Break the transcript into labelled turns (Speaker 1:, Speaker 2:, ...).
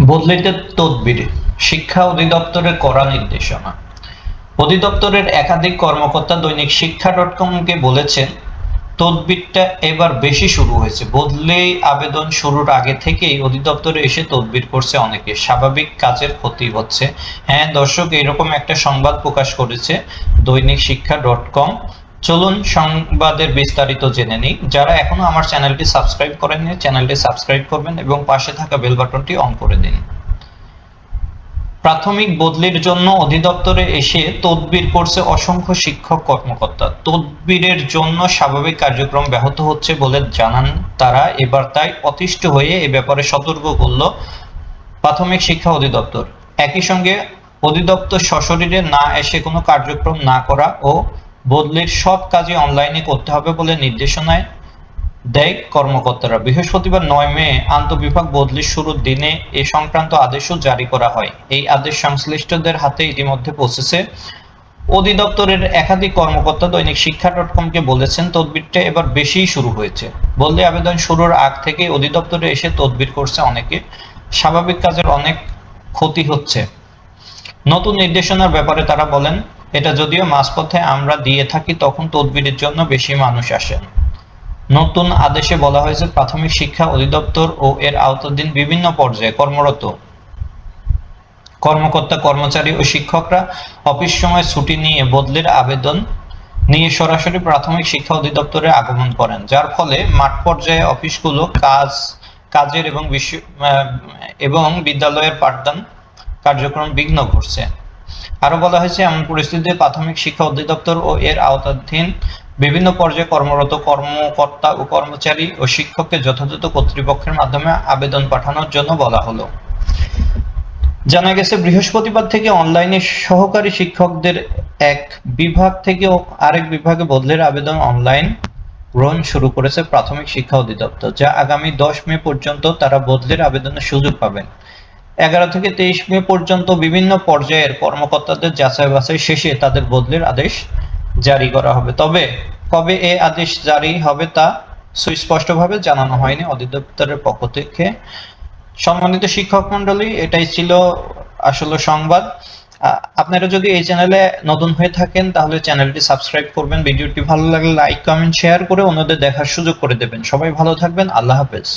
Speaker 1: বদলিতে তদবির, শিক্ষা অধিদপ্তরের কড়া নির্দেশনা। অধিদপ্তরের একাধিক কর্মকর্তা দৈনিক শিক্ষা ডট কমকে বলেছেন, তদবিরটা এবার বেশি শুরু হয়েছে। বদলে আবেদন শুরুর আগে থেকেই অধিদপ্তরে এসে তদবির করছে অনেকে। স্বাভাবিক কাজের ক্ষতি হচ্ছে। হ্যাঁ দর্শক, এরকম একটা সংবাদ প্রকাশ করেছে দৈনিক শিক্ষা ডট কম। চলুন সংবাদের বিস্তারিত জেনে নিই। যারা এখনও আমার চ্যানেলটি সাবস্ক্রাইব করেননি, চ্যানেলটি সাবস্ক্রাইব করবেন এবং পাশে থাকা বেল বাটনটি অন করে দিন। প্রাথমিক বদলির জন্য অধিদপ্তরে এসে তদবির করছে অসংখ্য শিক্ষক কর্মকর্তা। তদবিরের জন্য স্বাভাবিক কার্যক্রম ব্যাহত হচ্ছে বলে জানান তারা। এবার তাই অতিষ্ঠ হয়ে এ ব্যাপারে সতর্ক করল প্রাথমিক শিক্ষা অধিদপ্তর। একই সঙ্গে অধিদপ্তর সশরীরে না এসে কোনো কার্যক্রম না করা ও বদলির সব কাজই অনলাইনে করতে হবে বলে নির্দেশনায় দেয় কর্মকর্তারা। বৃহস্পতিবার নয় মে আন্তঃবিভাগ বদলির শুরুর দিনে এ সংক্রান্ত আদেশও জারি করা হয়। এই আদেশ সংশ্লিষ্টদের হাতে ইতিমধ্যে পৌঁছেছে। অধিদপ্তরের একাধিক কর্মকর্তা দৈনিক শিক্ষা ডট কমকে বলেছেন, তদবিরটা এবার বেশিই শুরু হয়েছে। বললে আবেদন শুরুর আগ থেকে অধিদপ্তরে এসে তদবির করছে অনেকে। স্বাভাবিক কাজের অনেক ক্ষতি হচ্ছে। নতুন নির্দেশনার ব্যাপারে তারা বলেন এটা যদিও মাঝপথে আমরা দিয়ে থাকি, তখন তদবিরের জন্য বেশি মানুষ আসেন নতুন আদেশে বলা হয়েছে, প্রাথমিক শিক্ষা অধিদপ্তর ও এর আওতাধীন বিভিন্ন পর্যায়ে কর্মরত। কর্মকর্তা, কর্মচারী ও শিক্ষকরা অফিস সময় ছুটি নিয়ে বদলির আবেদন নিয়ে সরাসরি প্রাথমিক শিক্ষা অধিদপ্তরে আগমন করেন, যার ফলে মাঠ পর্যায়ে অফিসগুলো কাজ, কাজের এবং বিশ্ব এবং বিদ্যালয়ের পাঠদান কার্যক্রম বিঘ্ন ঘটছে। আরও বলা হয়েছে, এমন পরিস্থিতিতে প্রাথমিক শিক্ষা অধিদপ্তর ও এর আওতাধীন বিভিন্ন পর্যায়ে কর্মরত কর্মকর্তা ও কর্মচারী ও শিক্ষককে যথাযথ কর্তৃপক্ষের মাধ্যমে আবেদন পাঠানোর জন্য বলা হলো। জানা গেছে, বৃহস্পতিবার থেকে অনলাইনে সহকারী শিক্ষকদের এক বিভাগ থেকে আরেক বিভাগে বদলের আবেদন অনলাইন গ্রহণ শুরু করেছে প্রাথমিক শিক্ষা অধিদপ্তর, যা আগামী দশ মে পর্যন্ত তারা বদলের আবেদনের সুযোগ পাবেন। এগারো থেকে তেইশ মে পর্যন্ত বিভিন্ন পর্যায়ের কর্মকর্তাদের যাচাই বাছাই শেষে তাদের বদলির আদেশ জারি করা হবে। তবে কবে এ আদেশ জারি হবে তা সুস্পষ্টভাবে জানানো হয়নি অধিদপ্তরের পক্ষ থেকে। সম্মানিত শিক্ষক মন্ডলী এটাই ছিল আসলে সংবাদ। আপনারা যদি এই চ্যানেলে নতুন হয়ে থাকেন, তাহলে চ্যানেলটি সাবস্ক্রাইব করবেন। ভিডিওটি ভালো লাগলে লাইক, কমেন্ট, শেয়ার করে অন্যদের দেখার সুযোগ করে দেবেন। সবাই ভালো থাকবেন। আল্লাহ হাফেজ।